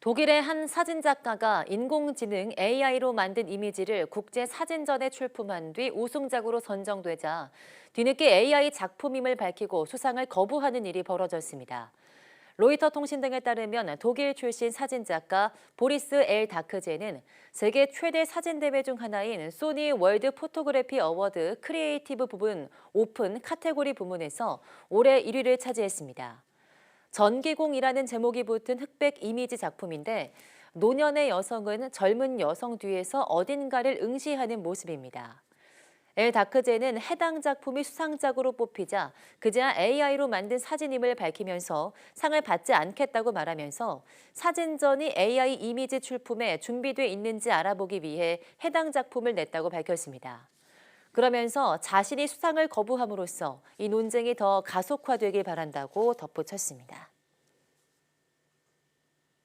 독일의 한 사진작가가 인공지능 AI로 만든 이미지를 국제 사진전에 출품한 뒤 우승작으로 선정되자 뒤늦게 AI 작품임을 밝히고 수상을 거부하는 일이 벌어졌습니다. 로이터 통신 등에 따르면 독일 출신 사진작가 보리스 엘 다크제는 세계 최대 사진대회 중 하나인 소니 월드 포토그래피 어워드 크리에이티브 부분 오픈 카테고리 부문에서 올해 1위를 차지했습니다. 전기공이라는 제목이 붙은 흑백 이미지 작품인데 노년의 여성은 젊은 여성 뒤에서 어딘가를 응시하는 모습입니다. 엘 다크제는 해당 작품이 수상작으로 뽑히자 그제야 AI로 만든 사진임을 밝히면서 상을 받지 않겠다고 말하면서 사진전이 AI 이미지 출품에 준비돼 있는지 알아보기 위해 해당 작품을 냈다고 밝혔습니다. 그러면서 자신이 수상을 거부함으로써 이 논쟁이 더 가속화되길 바란다고 덧붙였습니다.